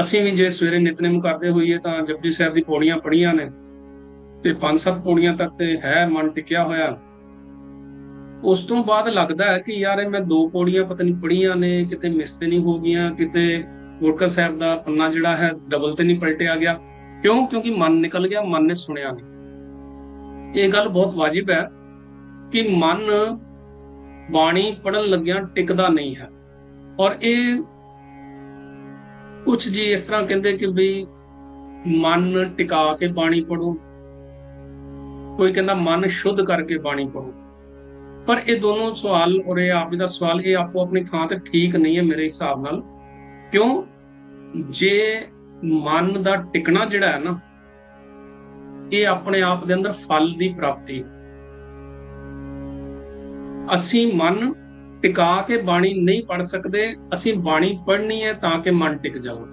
ਅਸੀਂ ਵੀ ਜੇ ਸਵੇਰੇ ਨਿਤਨੇਮ ਕਰਦੇ ਹੋਈਏ ਤਾਂ ਜਪਜੀ ਸਾਹਿਬ ਦੀ ਪੌੜੀਆਂ ਪੜੀਆਂ ਨੇ ਤੇ ਪੰਜ ਸੱਤ ਪੌੜੀਆਂ ਤੱਕ ਤੇ ਹੈ ਮਨ ਟਿਕਿਆ ਹੋਇਆ। ਉਸ ਤੋਂ ਬਾਅਦ ਲੱਗਦਾ ਹੈ ਕਿ ਯਾਰ ਇਹ ਮੈਂ ਦੋ ਪੌੜੀਆਂ ਪਤਾ ਨਹੀਂ ਪੜੀਆਂ ਨੇ, ਕਿਤੇ ਮਿਸ ਤੇ ਨਹੀਂ ਹੋ ਗਈਆਂ, ਕਿਤੇ ਗੁਰਕਾ ਸਾਹਿਬ ਦਾ ਪੰਨਾ ਜਿਹੜਾ ਹੈ ਡਬਲ ਤੇ ਨਹੀਂ ਪਲਟਿਆ ਗਿਆ। ਕਿਉਂ? ਕਿਉਂਕਿ ਮਨ ਨਿਕਲ ਗਿਆ, ਮਨ ਨੇ ਸੁਣਿਆ ਨਹੀਂ। ਇਹ ਗੱਲ ਬਹੁਤ ਵਾਜਿਬ ਹੈ ਕਿ ਮਨ ਬਾਣੀ ਪੜਨ ਲੱਗਿਆਂ ਟਿਕਦਾ ਨਹੀਂ ਹੈ। ਔਰ ਇਹ ਕੁਝ ਜੀ ਇਸ ਤਰ੍ਹਾਂ ਕਹਿੰਦੇ ਕਿ ਵੀ ਮਨ ਟਿਕਾ ਕੇ ਬਾਣੀ ਪੜੋ ਕੋਈ ਕਹਿੰਦਾ ਮਨ ਸ਼ੁੱਧ ਕਰਕੇ ਬਾਣੀ ਪੜੋ ਪਰ ਇਹ ਦੋਨੋਂ ਸਵਾਲ ਔਰ ਇਹ ਆਪ ਜੀ ਦਾ ਸਵਾਲ ਇਹ ਆਪੋ ਆਪਣੀ ਥਾਂ ਤੇ ਠੀਕ ਨਹੀਂ ਹੈ ਮੇਰੇ ਹਿਸਾਬ ਨਾਲ। ਕਿਉਂ? ਜੇ ਮਨ ਦਾ ਟਿਕਣਾ ਜਿਹੜਾ ਹੈ ਨਾ, ਇਹ ਆਪਣੇ ਆਪ ਦੇ ਅੰਦਰ ਫਲ ਦੀ ਪ੍ਰਾਪਤੀ ਅਸੀਂ ਮਨ ਟਿਕਾ ਕੇ ਬਾਣੀ ਨਹੀਂ ਪੜ ਸਕਦੇ, ਅਸੀਂ ਬਾਣੀ ਪੜ੍ਹਨੀ ਹੈ ਤਾਂ ਕਿ ਮਨ ਟਿਕ ਜਾਵੇ।